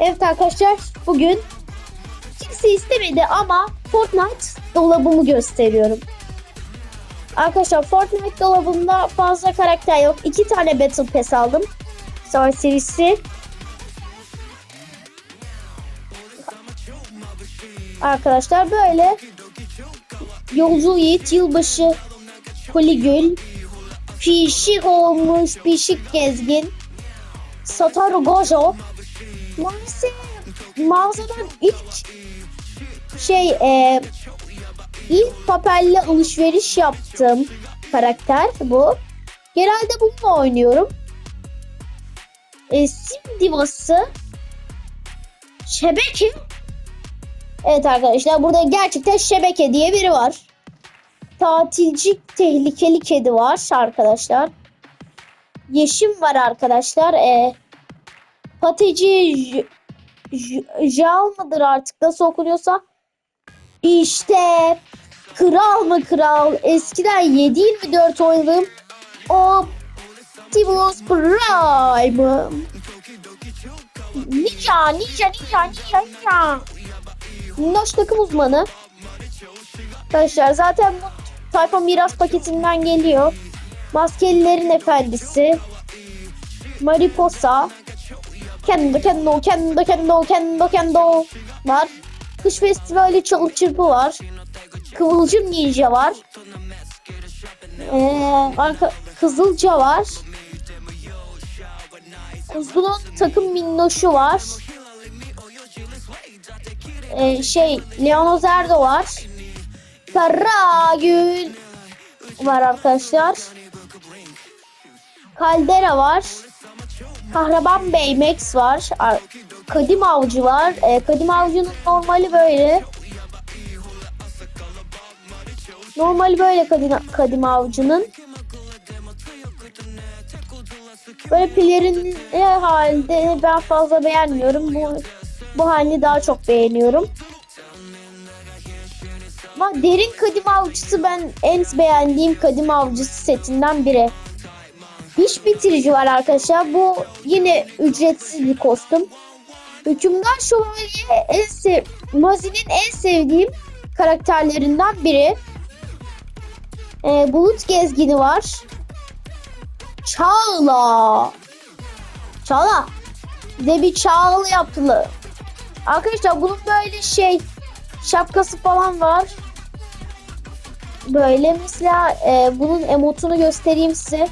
Evet arkadaşlar bugün kimse istemedi ama Fortnite dolabımı gösteriyorum. Arkadaşlar Fortnite dolabımda fazla karakter yok. İki tane Battle Pass aldım. Savaş serisi. Arkadaşlar böyle Yolcu Yiğit Yılbaşı Poligül Pişik olmuş Pişik Gezgin Satoru Gojo Maalesef mağazadan ilk şey e, ilk papelle alışveriş yaptığım karakter bu. Genelde bununla oynuyorum. E, Sim divası Şebeke Evet arkadaşlar burada gerçekten Şebeke diye biri var. Tatilci tehlikeli kedi var arkadaşlar. Yeşim var arkadaşlar. E, Pateci Jal mıdır artık nasıl okunuyorsa. İşte kral mı kral eskiden 7-24 oynadığım Optimus Prime. Ninja, ninja, ninja, ninja, ninja. Minnoş takım uzmanı. Arkadaşlar zaten bu tayfa miras paketinden geliyor. Maskelilerin efendisi. Mariposa. Kendo, kendo, kendo, kendo, kendo, kendo var. Kış festivali çalıp çırpı var. Kıvılcım ninja var. Ee, arka, Kızılca var. Kuzgunun takım minnoşu var. Ee, şey Leonoz Erdo var. Karagül var arkadaşlar. Kaldera var. Kahraman Bey Max var. Ar- Kadim Avcı var. Ee, Kadim Avcı'nın normali böyle. Normali böyle Kadim, Kadim Avcı'nın. Böyle pelerin e, halde ben fazla beğenmiyorum. Bu bu halini daha çok beğeniyorum. Ama derin kadim avcısı ben en beğendiğim kadim avcısı setinden biri. Diş bitirici var arkadaşlar. Bu yine ücretsiz bir kostüm. Hükümdar Şövalye en sev Mazi'nin en sevdiğim karakterlerinden biri. Ee, Bulut Gezgini var. Çağla. Çağla. Bize bir çağla yaptılar. Arkadaşlar bunun böyle şey şapkası falan var. Böyle mesela e, bunun emotunu göstereyim size.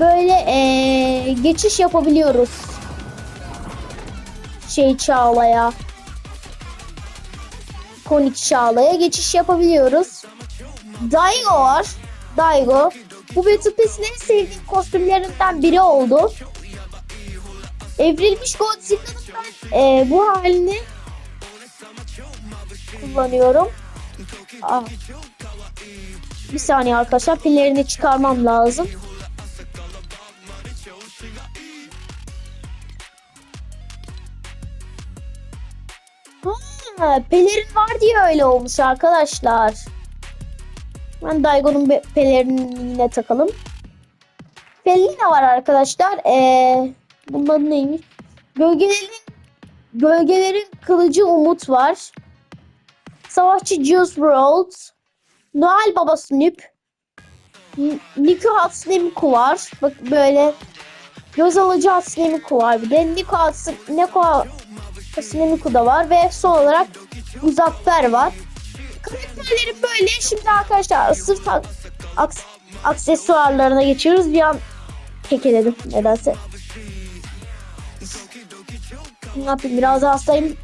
Böyle e, geçiş yapabiliyoruz. Şey Çağla'ya. Konik Çağla'ya geçiş yapabiliyoruz. Daigo var. Daigo. Bu Battle Pass'in en sevdiğim kostümlerinden biri oldu. Evrilmiş Godzilla'nın ben e, bu halini kullanıyorum. Aa. Bir saniye arkadaşlar pillerini çıkarmam lazım. Ha, pelerin var diye öyle olmuş arkadaşlar. Ben Daigo'nun pelerinini yine takalım. Pelina var arkadaşlar. Ee, bunların neymiş? Gölgelerin Gölgelerin Kılıcı Umut var. Savaşçı Juice WRLD. Noel Baba Snoop. N- Nico Hatsune Miku var. Bak böyle göz alıcı Hatsune Miku var bir de. Nico Hatsune, Nico Hatsune Miku da var ve son olarak Muzaffer var. Karakterlerim böyle. Şimdi arkadaşlar sırt ak- aks- aksesuarlarına geçiyoruz. Bir an kekeledim nedense. Ne yapayım biraz hastayım.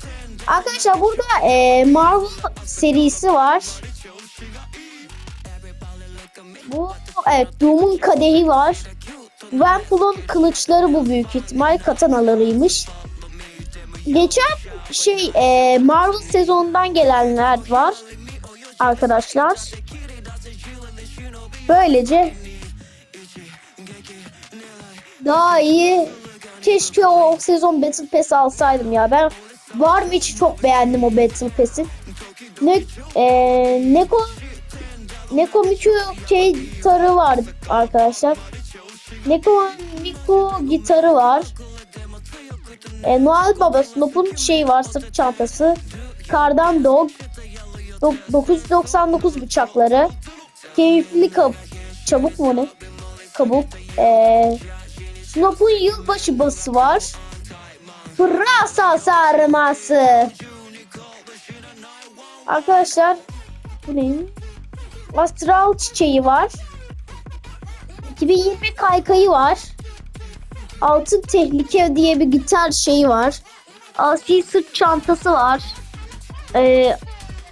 Arkadaşlar burada e, Marvel serisi var. Bu evet Doom'un kadehi var. Vanpul'un kılıçları bu büyük ihtimal katanalarıymış. Geçen şey e, Marvel sezonundan gelenler var arkadaşlar. Böylece daha iyi keşke o sezon Battle Pass alsaydım ya. Ben var mı hiç çok beğendim o Battle Pass'i. Ne e, Neko Neko Miku şey gitarı var arkadaşlar. Neko Miku gitarı var. E, Noel Baba Snoop'un şeyi var sırt çantası. Kardan Dog. Do- 999 bıçakları. Keyifli kap çabuk mu ne? Kabuk. E, Snoop'un yılbaşı bası var. Pırasa sarması. Arkadaşlar bu ne? Astral çiçeği var. 2020 kaykayı var. Altın Tehlike diye bir gitar şeyi var. Asil sırt çantası var. Ee,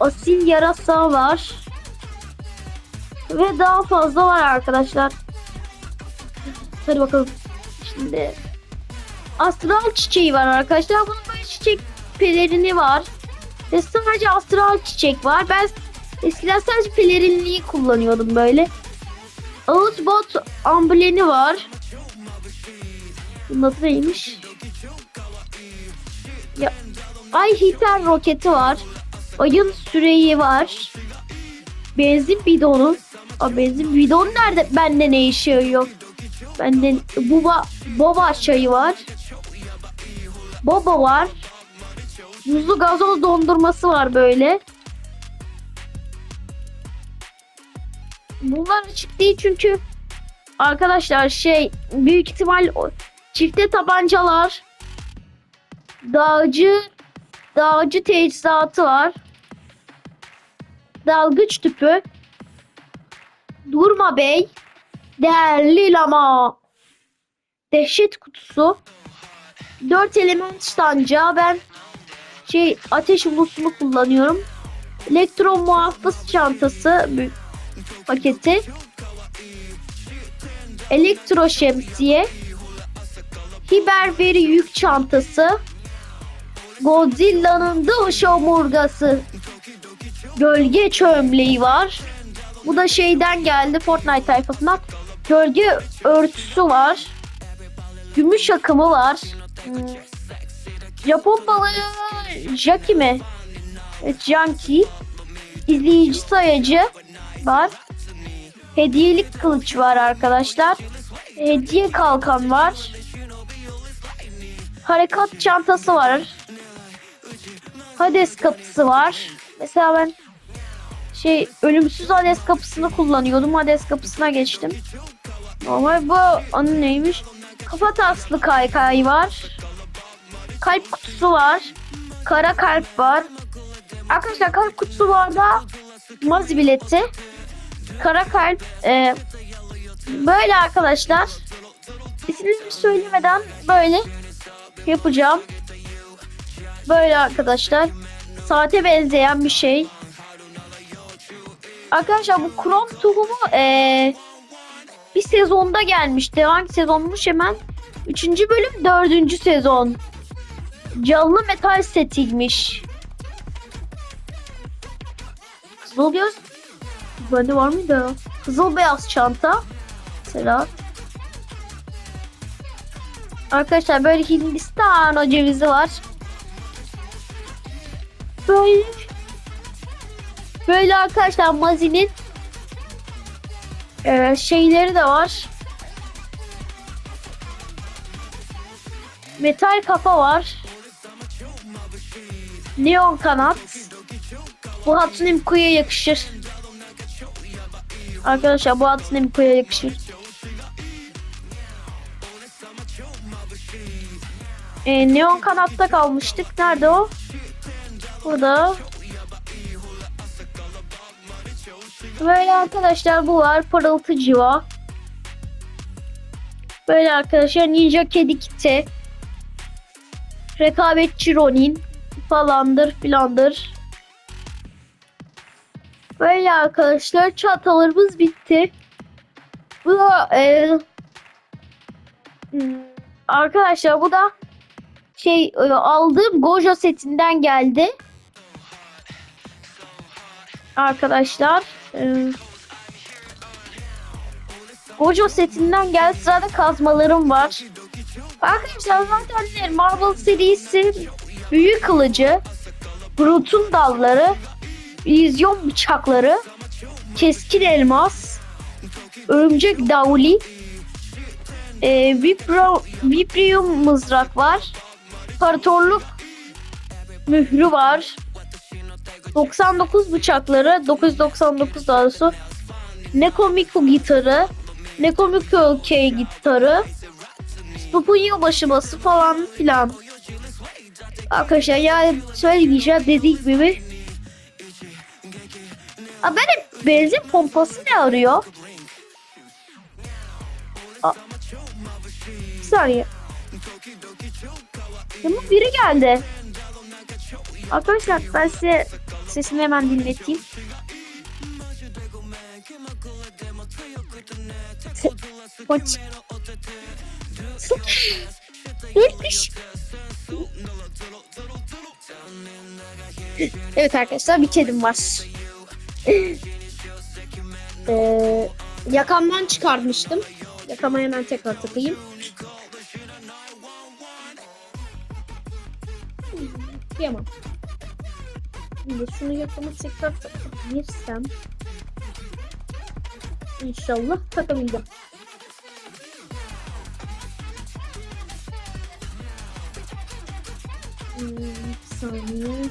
asil yarasa var. Ve daha fazla var arkadaşlar. Hadi bakalım. Şimdi astral çiçeği var arkadaşlar. Bunun böyle çiçek pelerini var. Ve sadece astral çiçek var. Ben eskiden sadece pelerinliği kullanıyordum böyle. Outbot amblemi var. Bunun adı neymiş? Ya, Ay hiper roketi var. Ayın süreyi var. Benzin bidonu. Aa, benzin bidonu nerede? Bende ne işe yarıyor? Bende buba, boba çayı var. Boba var. Buzlu gazoz dondurması var böyle. Bunlar açık değil çünkü arkadaşlar şey büyük ihtimal çifte tabancalar dağcı dağcı teçhizatı var. Dalgıç tüpü. Durma Bey. Değerli lama. Dehşet kutusu. Dört element sancağı ben şey ateş ulusunu kullanıyorum. Elektron muhafız çantası paketi. Elektro şemsiye. Hiber veri yük çantası. Godzilla'nın dış omurgası. Gölge çömleği var. Bu da şeyden geldi Fortnite tayfasından. Gölge örtüsü var. Gümüş akımı var. Hmm. Japon balığı Jackie mi? Junkie. İzleyici sayacı var. Hediyelik kılıç var arkadaşlar. Hediye kalkan var. Harekat çantası var. Hades kapısı var. Mesela ben şey ölümsüz Hades kapısını kullanıyordum. Hades kapısına geçtim. Normal bu anı neymiş? Kafa taslı kaykay var. Kalp kutusu var. Kara kalp var. Arkadaşlar kalp kutusu var da Mazi bileti. Kara kalp e, böyle arkadaşlar. İsimlerimi söylemeden böyle yapacağım. Böyle arkadaşlar. Saate benzeyen bir şey. Arkadaşlar bu krom tohumu e, bir sezonda gelmişti. Hangi sezonmuş hemen? Üçüncü bölüm dördüncü sezon. Canlı metal setiymiş. Göz. Bende var mıydı? ya? Kızıl beyaz çanta. Mesela. Arkadaşlar böyle Hindistan cevizi var. Böyle böyle arkadaşlar Mazi'nin e, şeyleri de var. Metal kafa var. Neon kanat. Bu Hatsune Miiku'ya yakışır. Arkadaşlar bu Hatsune Miiku'ya yakışır. Ee, neon kanatta kalmıştık. Nerede o? Burada. Böyle arkadaşlar bu var. Parıltı civa. Böyle arkadaşlar Ninja Kedi Kite. Rekabetçi Ronin falandır filandır. Böyle arkadaşlar çantalarımız bitti. Bu da e, hmm, arkadaşlar bu da şey e, aldığım Gojo setinden geldi. Arkadaşlar e, Gojo setinden geldi. Sırada kazmalarım var. Arkadaşlar zaten Marvel serisi büyük kılıcı, Groot'un dalları, illüzyon bıçakları, keskin elmas, örümcek davuli, e, vibro, vibrium mızrak var. İmparatorluk mührü var. 99 bıçakları, 999 daha doğrusu. Nekomiko gitarı, Nekomiko K gitarı, Stup'un yılbaşı falan filan. Arkadaşlar yani söylemeyeceğim dediğim gibi. Aa, ben hep benzin pompası ne arıyor? Aa, bir saniye. Ama biri geldi. Arkadaşlar ben size sesini hemen dinleteyim. Koç. Dörtmüş. Evet arkadaşlar bir kedim var. ee, yakamdan çıkarmıştım. Yakama hemen tekrar takayım. Kıyamam. Şimdi şunu yakama tekrar takabilirsem İnşallah takabildim. Hmm, saniye.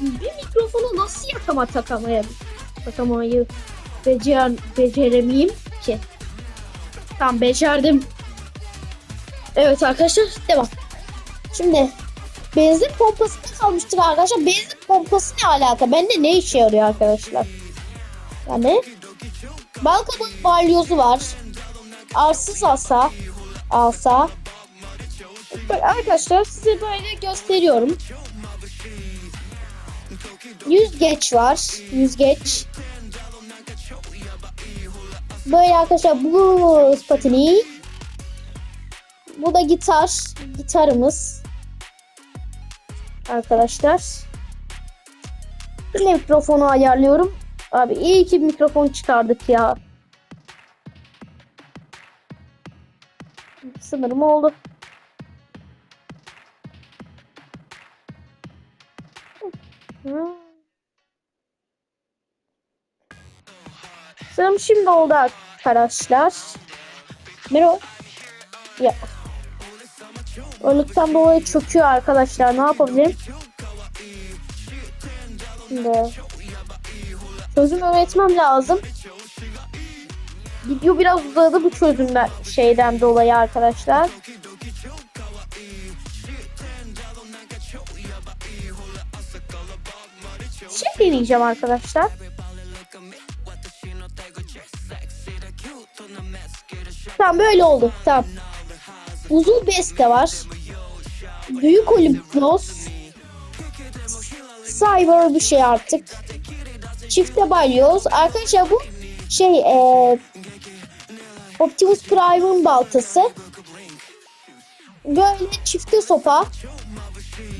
Bir mikrofonu nasıl yakama takamayayım? Takamayı becer, beceremeyeyim ki. Tamam becerdim. Evet arkadaşlar devam. Şimdi benzin pompası da kalmıştır arkadaşlar. Benzin pompası ne alaka? Bende ne işe yarıyor arkadaşlar? Yani bal kabağı balyozu var. Arsız asa. Bak arkadaşlar size böyle gösteriyorum. Yüzgeç var. Yüzgeç. Böyle arkadaşlar bu patini. Bu da gitar. Gitarımız. Arkadaşlar. Mikrofonu ayarlıyorum. Abi iyi ki mikrofon çıkardık ya. Sanırım oldu. Hı. Sanırım şimdi oldu arkadaşlar. Mero. Ya. Örlükten dolayı çöküyor arkadaşlar. Ne yapabilirim? Şimdi çözüm öğretmem lazım. Video biraz uzadı bu çözümden şeyden dolayı arkadaşlar. Şey deneyeceğim arkadaşlar. Tamam böyle oldu. Tamam. Uzun beste var. Büyük Olimpos. Cyber bir şey artık. Çifte balyoz. Arkadaşlar bu şey e, Optimus Prime'ın baltası. Böyle çifte sopa.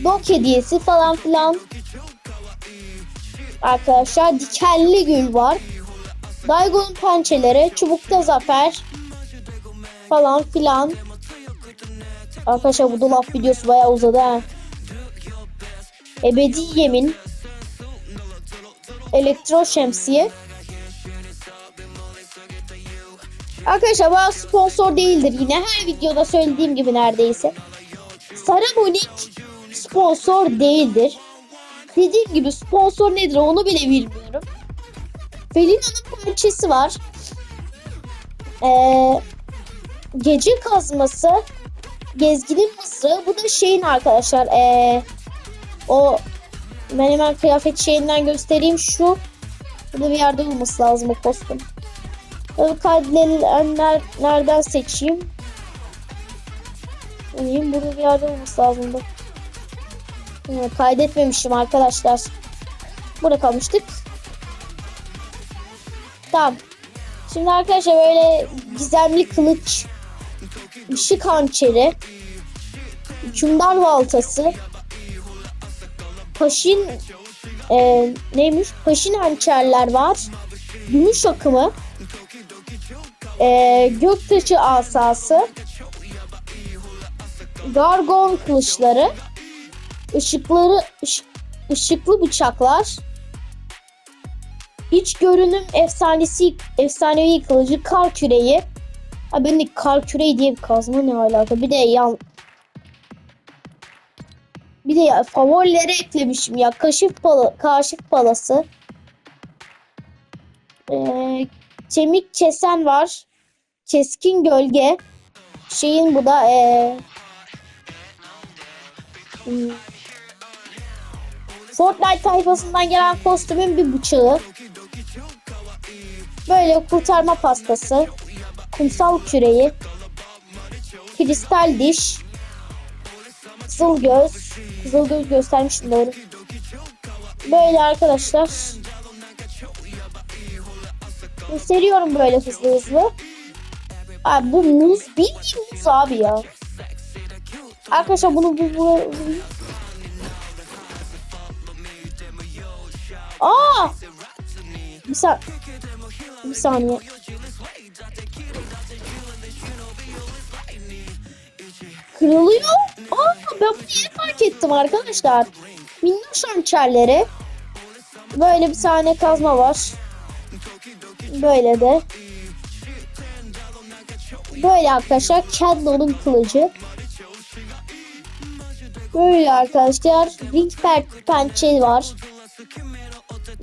Dok hediyesi falan filan. Arkadaşlar dikenli gül var. Daigo'nun pençeleri, çubukta zafer falan filan. Arkadaşlar bu dolap videosu bayağı uzadı ha. Ebedi yemin. Elektro şemsiye. Arkadaşlar bu sponsor değildir yine. Her videoda söylediğim gibi neredeyse. Saramonik sponsor değildir. Dediğim gibi sponsor nedir onu bile bilmiyorum. Felina'nın pençesi var. Ee, gece kazması. Gezginin mısırı. Bu da şeyin arkadaşlar. Ee, o ben hemen kıyafet şeyinden göstereyim. Şu burada bir yerde olması lazım o kostüm. Tabii nereden seçeyim? Öyleyim burada bir yerde olması lazım. Bak. Evet, kaydetmemişim arkadaşlar. Burada kalmıştık. Tamam. Şimdi arkadaşlar böyle gizemli kılıç, ışık hançeri, hükümdar baltası, paşin e, neymiş? Paşin hançerler var. Gümüş akımı, e, göktaşı asası, gargon kılıçları, ışıkları, ışık, ışıklı bıçaklar, İç görünüm efsanesi, efsanevi kılıcı kar küreği. Ha ben de kar küreği diye bir kazma ne alaka. Bir de yan Bir de ya, favorileri eklemişim ya. Kaşık pala, kaşık palası. Ee, kemik kesen var. Keskin gölge. Şeyin bu da ee, hmm, Fortnite tayfasından gelen kostümün bir bıçağı. Böyle kurtarma pastası. Kumsal küreği. Kristal diş. Kızıl göz. Kızıl göz göstermiştim doğru. Böyle arkadaşlar. Gösteriyorum böyle hızlı hızlı. Abi bu muz bildiğin muz abi ya. Arkadaşlar bunu bu, bu, Aa! Bir, sa bir saniye. Kırılıyor. Aa, ben bunu yeni fark ettim arkadaşlar. Minnoş hançerleri. Böyle bir tane kazma var. Böyle de. Böyle arkadaşlar Kendo'nun kılıcı. Böyle arkadaşlar ring pençe var.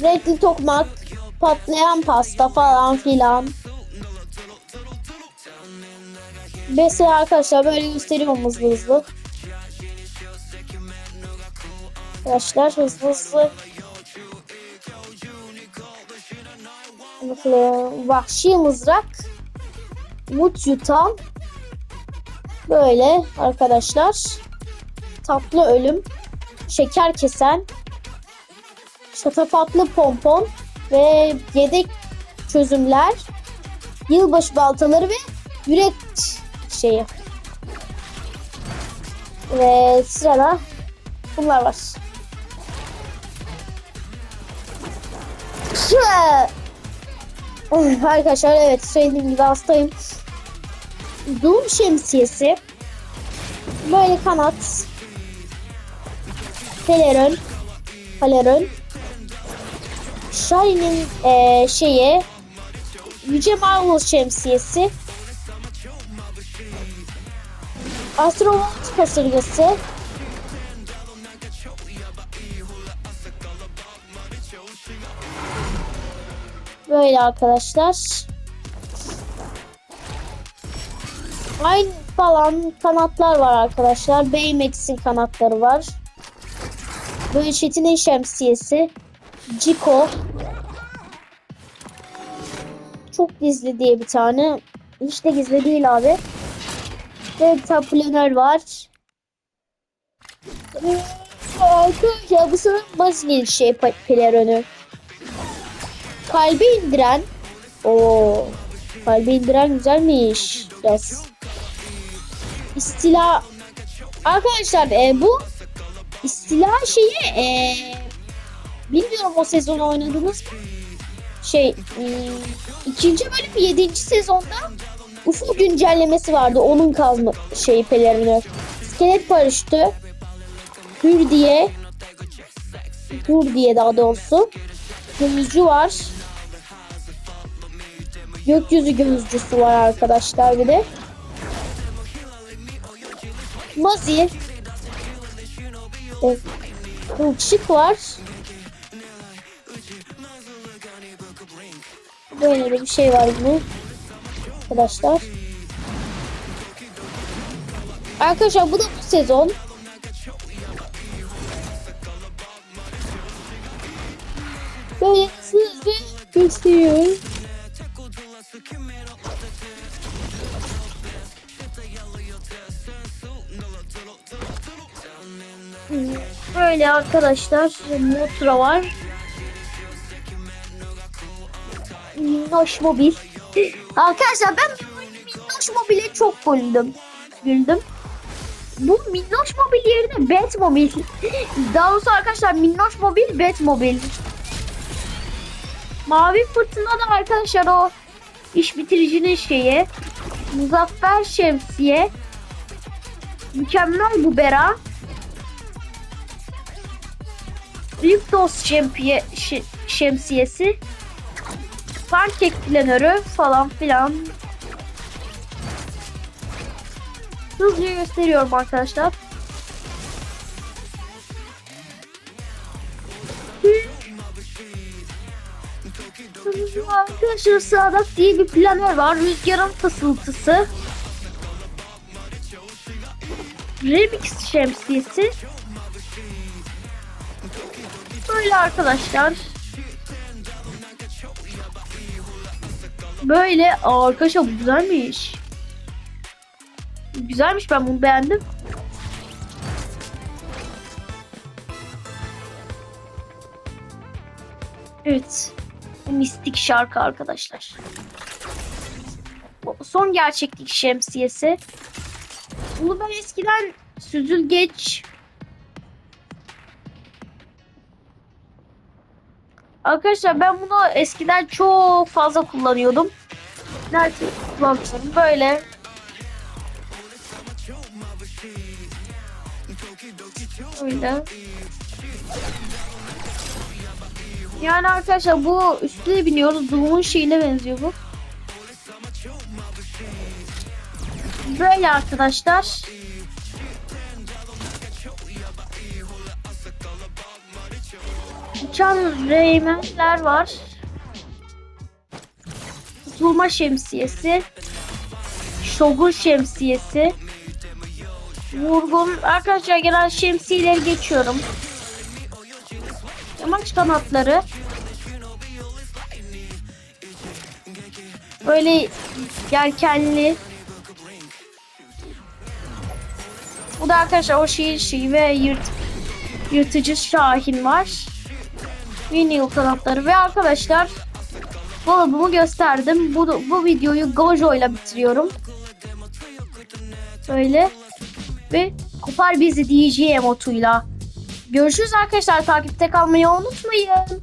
Renkli tokmak, patlayan pasta falan filan. Mesela arkadaşlar böyle gösteriyorum hızlı hızlı. Arkadaşlar hızlı hızlı. Vahşi mızrak. Mut yutan. Böyle arkadaşlar. Tatlı ölüm. Şeker kesen. Şatafatlı pompon. Ve yedek çözümler. Yılbaşı baltaları ve yürek şeyi. Ve sırada bunlar var. Arkadaşlar evet söylediğim gibi hastayım. Doğum şemsiyesi. Böyle kanat. Pelerin. Pelerin. Shine'in e, şeyi. Yüce Marvel şemsiyesi. Astronot kasırgası. Böyle arkadaşlar. Aynı falan kanatlar var arkadaşlar. Baymax'in kanatları var. Böyle Çetin'in şemsiyesi. Ciko. Çok gizli diye bir tane. Hiç de gizli değil abi. Tane planör var. Ee, Arkadaşlar bu sanırım Basil'in şey planörü. Kalbi indiren. o Kalbi indiren güzelmiş. Biraz. İstila. Arkadaşlar e, bu istila şeyi e, bilmiyorum o sezon oynadınız mı? Şey e, ikinci bölüm yedinci sezonda UFO güncellemesi vardı. Onun kazma şey pelerini. İskelet paraşütü. Hür diye. Hür diye daha doğrusu. Gözcü var. Gökyüzü gözcüsü var arkadaşlar bir de. Mazi. Kılçık var. Böyle bir şey var bu. Arkadaşlar. Arkadaşlar bu da bu sezon. Böyle hızlı gösteriyorum. Böyle arkadaşlar Motra var. Minnoş mobil. Arkadaşlar ben Minnoş mobile çok güldüm. Güldüm. Bu Minnoş mobil yerine Bet mobil. Daha doğrusu arkadaşlar Minnoş mobil Bet mobil. Mavi fırtına da arkadaşlar o iş bitiricinin şeyi. Muzaffer şemsiye. Mükemmel bu bera. Büyük dost şempiye, şemsiyesi. Fark eklenörü falan filan. Hızlıca gösteriyorum arkadaşlar. Arkadaşlar sağdak diye bir planör var. Rüzgarın fısıltısı. Remix şemsiyesi. Böyle arkadaşlar. Böyle Aa, arkadaşlar bu güzelmiş. Güzelmiş ben bunu beğendim. Evet. Mistik şarkı arkadaşlar. Son gerçeklik şemsiyesi. Bunu ben eskiden süzülgeç Arkadaşlar ben bunu eskiden çok fazla kullanıyordum. Nerede kullanmışım? Böyle. Böyle. Yani arkadaşlar bu üstüne biniyoruz. Doom'un şeyine benziyor bu. Böyle arkadaşlar. Uçan reymenler var. Zulma şemsiyesi. Shogun şemsiyesi. Vurgun. Arkadaşlar genel şemsiyeleri geçiyorum. Yamaç kanatları. Böyle yelkenli. Bu da arkadaşlar o şehir şeyi ve yırt, yırtıcı şahin var. Mini kanatları ve arkadaşlar dolabımı gösterdim. Bu, bu videoyu Gojo ile bitiriyorum. Böyle ve kopar bizi DJ emotuyla. Görüşürüz arkadaşlar. Takipte kalmayı unutmayın.